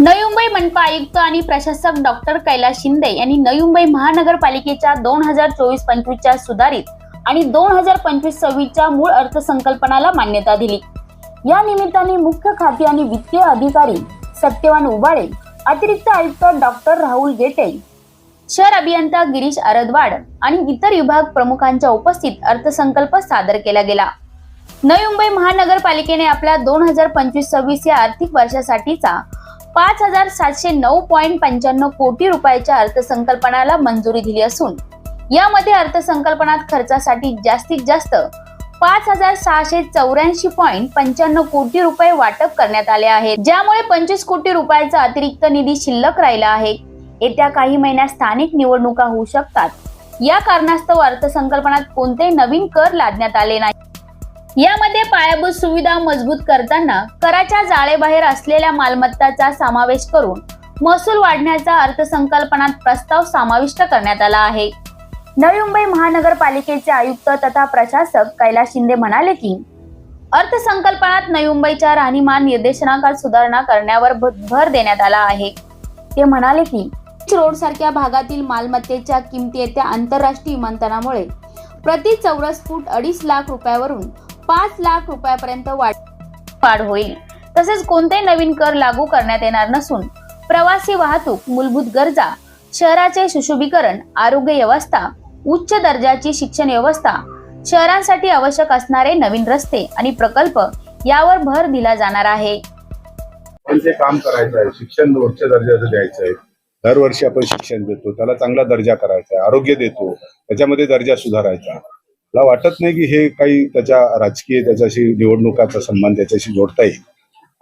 नवी मुंबई मनपा आयुक्त आणि प्रशासक डॉक्टर कैलास शिंदे यांनी नवी मुंबई महानगरपालिकेच्या दोन हजार चोवीस पंचवीसच्या सुधारित आणि दोन हजार पंचवीस सव्वीसच्या मूळ अर्थसंकल्पनाला मान्यता दिली. या निमित्ताने मुख्य खाते आणि वित्तीय अधिकारी सत्यवान उबाळे अतिरिक्त आयुक्त डॉक्टर राहुल गेटे शहर अभियंता गिरीश आरदवाड आणि इतर विभाग प्रमुखांच्या उपस्थित अर्थसंकल्प सादर केला गेला. नवी मुंबई महानगरपालिकेने आपल्या दोन हजार पंचवीस सव्वीस या आर्थिक वर्षासाठीचा पाच हजार सातशे नऊ पॉईंट पंच्याण्णव कोटी रुपयाच्या अर्थसंकल्पनाला मंजुरी दिली असून यामध्ये अर्थसंकल्पनात खर्चासाठी जास्तीत जास्त पाच हजार सहाशे चौऱ्याऐंशी पॉईंट पंच्याण्णव कोटी रुपये वाटप करण्यात आले आहेत. ज्यामुळे पंचवीस कोटी रुपयाचा अतिरिक्त निधी शिल्लक राहिला आहे. येत्या काही महिन्यात स्थानिक निवडणुका होऊ शकतात. या कारणास्तव अर्थसंकल्पनात कोणते नवीन कर लादण्यात आले नाही. यामध्ये पायाभूत सुविधा मजबूत करताना कराच्या जाळेबाहेर असलेल्या मालमत्ताचा समावेश करून महसूल वाढण्याचा अर्थसंकल्पनात प्रस्ताव समाविष्ट करण्यात आला आहे. नवी मुंबई महानगरपालिकेचे आयुक्त तथा प्रशासक कैलास शिंदे म्हणाले की अर्थसंकल्पनात नवी मुंबईच्या राहणीमान निर्देशनाकात सुधारणा करण्यावर भर देण्यात आला आहे. ते म्हणाले की रोड सारख्या भागातील मालमत्तेच्या किमती येत्या आंतरराष्ट्रीय विमानतळामुळे प्रति चौरस फूट अडीच लाख रुपयावरून पाच लाख रुपयापर्यंत वाढ होईल. तसेच कोणतेही नवीन कर लागू करण्यात येणार नसून प्रवासी वाहतूक मूलभूत गरजा शहराचे सुशोभीकरण आरोग्य व्यवस्था उच्च दर्जाची शिक्षण व्यवस्था शहरांसाठी आवश्यक असणारे नवीन रस्ते आणि प्रकल्प यावर भर दिला जाणार आहे. काम करायचं आहे शिक्षण उच्च दर्जाचं द्यायचं आहे. दरवर्षी आपण शिक्षण देतो त्याला चांगला दर्जा करायचा आहे आरोग्य देतो त्याच्यामध्ये दर्जा सुधारायचा. मला वाटत नाही की हे काही त्याच्या राजकीय त्याच्याशी निवडणुकाचा संबंध त्याच्याशी जोडता येईल.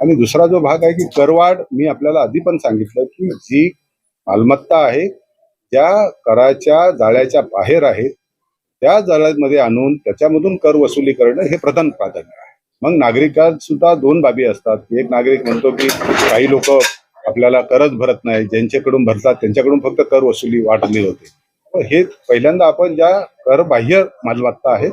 आणि दुसरा जो भाग आहे की करवाढ मी आपल्याला आधी पण सांगितलं की जी मालमत्ता आहे त्या कराच्या जाळ्याच्या बाहेर आहे त्या जाळ्यामध्ये आणून त्याच्यामधून कर वसुली करणं हे प्रधान प्राधान्य आहे. मग नागरिकात सुद्धा दोन बाबी असतात. एक नागरिक म्हणतो की काही लोक आपल्याला करच भरत नाही ज्यांच्याकडून भरतात त्यांच्याकडून फक्त कर वसुली वाढली होते. हे पहिल्यांदा आपण ज्या कर बाह्य मालमत्ता आहेत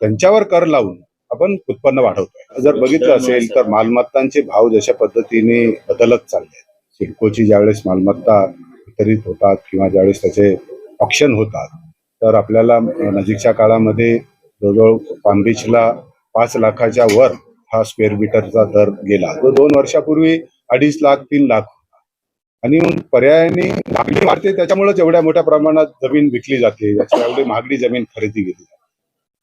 त्यांच्यावर कर लावून आपण उत्पन्न वाढवतोय. जर बघितलं असेल तर मालमत्तांचे भाव जशा पद्धतीने बदलत चालले सिडकोची ज्यावेळेस मालमत्ता वितरित होतात किंवा ज्यावेळेस त्याचे ऑप्शन होतात तर आपल्याला नजीकच्या काळामध्ये जवळजवळ पामबीचला पाच लाखाच्या वर हा स्क्वेअर मीटरचा दर गेला. तो दोन वर्षापूर्वी अडीच लाख तीन लाख आणि मग पर्यायाने मागणी वाढते त्याच्यामुळेच एवढ्या मोठ्या प्रमाणात जमीन विकली जाते. याची एवढी महागडी जमीन खरेदी केली जाते.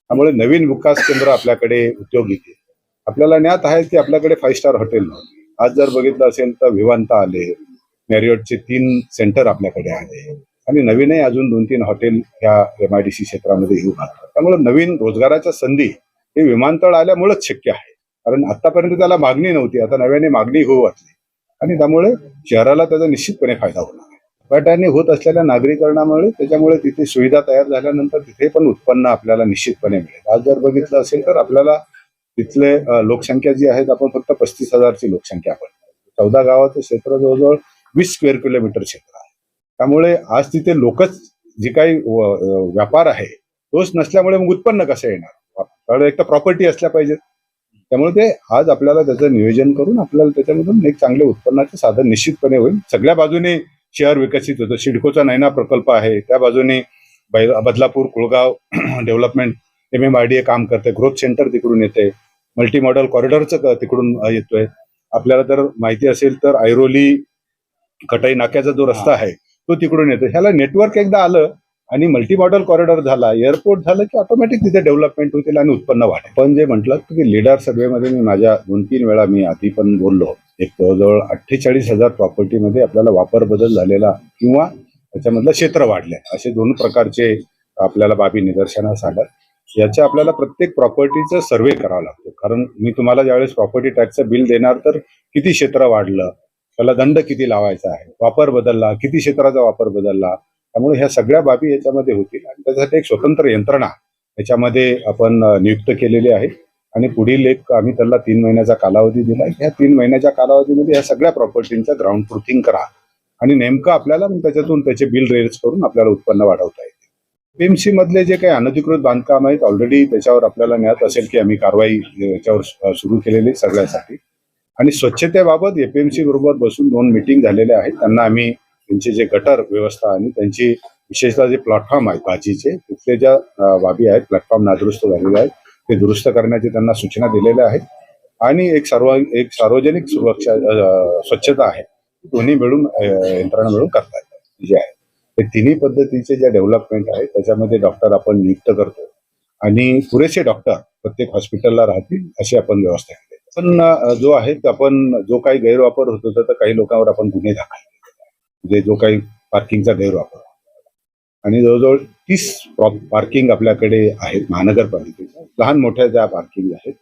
त्यामुळे नवीन विकास केंद्र आपल्याकडे उद्योग येते. आपल्याला ज्ञात आहे की आपल्याकडे फाईव्ह स्टार हॉटेल नव्हते. आज जर बघितलं असेल तर विवांता आले. मॅरियटचे तीन सेंटर आपल्याकडे आले आणि नवीनही अजून दोन तीन हॉटेल ह्या एम आय डी सी क्षेत्रामध्ये येऊ लागतात. त्यामुळे नवीन रोजगाराच्या संधी हे विमानतळ आल्यामुळेच शक्य आहे. कारण आतापर्यंत त्याला मागणी नव्हती. आता नव्याने मागणी होऊ वाटली. आणि त्यामुळे शहराला त्याचा निश्चितपणे फायदा होणार आहे. पर्यटनाने होत असलेल्या नागरीकरणामुळे त्याच्यामुळे तिथे सुविधा तयार झाल्यानंतर तिथे पण उत्पन्न आपल्याला निश्चितपणे मिळेल. आज जर बघितलं असेल तर आपल्याला तिथले लोकसंख्या जी आहे आपण फक्त पस्तीस हजारची लोकसंख्या आपण चौदा गावाचं क्षेत्र जवळजवळ वीस स्क्वेअर किलोमीटर क्षेत्र आहे. त्यामुळे आज तिथे लोकच जे काही व्यापार आहे तोच नसल्यामुळे मग उत्पन्न कसं येणार? कारण एक तर प्रॉपर्टी असल्या पाहिजेत. त्यामुळे ते आज आपल्याला त्याचं नियोजन करून आपल्याला त्याच्यामधून एक चांगले उत्पन्नाचे साधन निश्चितपणे होईल. सगळ्या बाजूने शहर विकसित होतं. सिडकोचा नैना प्रकल्प आहे. त्या बाजूने Badlapur Kulgaon development M M R D A काम करते. ग्रोथ सेंटर तिकडून येते. मल्टी मॉडेल कॉरिडॉरचं तिकडून येतोय. आपल्याला तर माहिती असेल तर ऐरोली कटाई नाक्याचा जो रस्ता आहे तो तिकडून येतो. ह्याला नेटवर्क एकदा आलं आणि मल्टी मॉडेल कॉरिडॉर झाला एअरपोर्ट झालं की ऑटोमॅटिक तिथे डेव्हलपमेंट होतील आणि उत्पन्न वाढेल. पण जे म्हटलं की लीडर सर्व्हेमध्ये मी माझ्या दोन तीन वेळा मी आधी पण बोललो एक जवळजवळ अठ्ठेचाळीस हजार प्रॉपर्टीमध्ये आपल्याला वापर बदल झालेला किंवा त्याच्यामधलं क्षेत्र वाढले असे दोन प्रकारचे आपल्याला बाबी निदर्शनास आल्या याच्या आपल्याला प्रत्येक प्रॉपर्टीचं सर्वे करावा लागतो. कारण मी तुम्हाला ज्यावेळेस प्रॉपर्टी टॅक्सचं बिल देणार तर किती क्षेत्र वाढलं त्याला दंड किती लावायचा आहे वापर बदलला किती क्षेत्राचा वापर बदलला त्यामुळे ह्या सगळ्या बाबी याच्यामध्ये होतील. आणि त्यासाठी एक स्वतंत्र यंत्रणा याच्यामध्ये आपण नियुक्त केलेली आहे. आणि पुढील एक आम्ही त्याला तीन महिन्याचा कालावधी दिला ह्या तीन महिन्याच्या कालावधीमध्ये ह्या सगळ्या प्रॉपर्टींचा ग्राउंड प्रुथिंग करा. आणि नेमकं आपल्याला मग त्याच्यातून त्याचे बिल रेज करून आपल्याला उत्पन्न वाढवता येते पीएमसी मधले जे काही अनधिकृत बांधकाम आहेत ऑलरेडी त्याच्यावर आपल्याला मिळत असेल की आम्ही कारवाई याच्यावर सुरू केलेली सगळ्यासाठी. आणि स्वच्छतेबाबत एपीएमसी बरोबर बसून दोन मिटिंग झालेल्या आहेत. त्यांना आम्ही त्यांचे जे गटर व्यवस्था आणि त्यांची विशेषतः जे प्लॅटफॉर्म आहेत भाजीचे तिथले ज्या बाबी आहेत प्लॅटफॉर्म नादुरुस्त झालेले आहेत ते दुरुस्त करण्याची त्यांना सूचना दिलेल्या आहेत. आणि एक सर्व एक सार्वजनिक सुरक्षा स्वच्छता आहे. दोन्ही मिळून यंत्रणा मिळून करता येतात जे आहे. हे तिन्ही पद्धतीचे ज्या डेव्हलपमेंट आहे त्याच्यामध्ये डॉक्टर आपण नियुक्त करतो. आणि पुरेसे डॉक्टर प्रत्येक हॉस्पिटलला राहतील अशी आपण व्यवस्था केली पण जो आहे आपण जो काही गैरवापर होतो तर काही लोकांवर आपण गुन्हे दाखल म्हणजे जो काही पार्किंगचा गैरवापर. आणि जवळजवळ तीस पार्किंग आपल्याकडे आहेत महानगरपालिकेच्या. लहान मोठ्या ज्या पार्किंग आहेत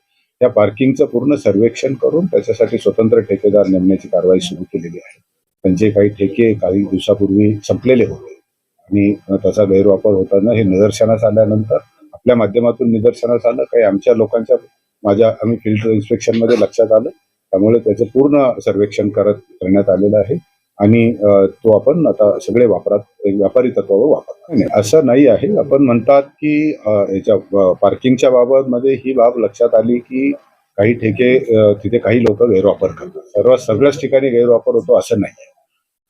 त्या पार्किंगचं पूर्ण सर्वेक्षण करून त्याच्यासाठी स्वतंत्र ठेकेदार नेमण्याची कारवाई सुरू केलेली आहे. त्यांचे काही ठेके काही दिवसापूर्वी संपलेले होते. आणि त्याचा गैरवापर होताना हे निदर्शनास आल्यानंतर आपल्या माध्यमातून निदर्शनास आलं काही आमच्या लोकांच्या माझ्या आम्ही फिल्टर इन्स्पेक्शनमध्ये लक्षात आलं. त्यामुळे त्याचं पूर्ण सर्वेक्षण करत करण्यात आलेलं आहे. आणि तो आपण आता सगळे वापरात व्यापारी तत्वावर वापरतो. नाही, असं नाही आहे. आपण म्हणतात की याच्या पार्किंगच्या बाबत मध्ये ही बाब लक्षात आली की काही ठेके तिथे काही लोक गैरवापर करतात. सर्व सगळ्याच ठिकाणी गैरवापर होतो असं नाही आहे.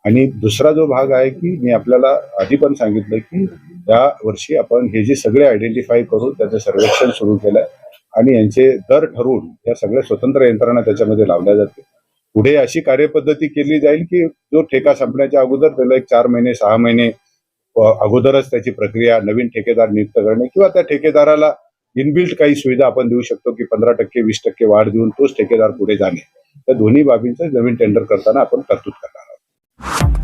आणि दुसरा जो भाग आहे की मी आपल्याला आधी पण सांगितलं की या वर्षी आपण हे जे सगळे आयडेंटिफाय करून त्याचं सर्वेक्षण सुरू केलंय. आणि यांचे दर ठरवून या सगळ्या स्वतंत्र यंत्रणा त्याच्यामध्ये लावल्या जाते पुढे अशी कार्यपद्धती केली जाईल की जो ठेका संपण्याच्या अगोदर त्याला एक चार महिने सहा महिने अगोदरच त्याची प्रक्रिया नवीन ठेकेदार नियुक्त करणे किंवा त्या ठेकेदाराला इनबिल्ट काही सुविधा आपण देऊ शकतो की पंधरा टक्के वीस टक्के वाढ देऊन तोच ठेकेदार पुढे जाणे. त्या दोन्ही बाबींचं नवीन टेंडर करताना आपण तरतूद करतो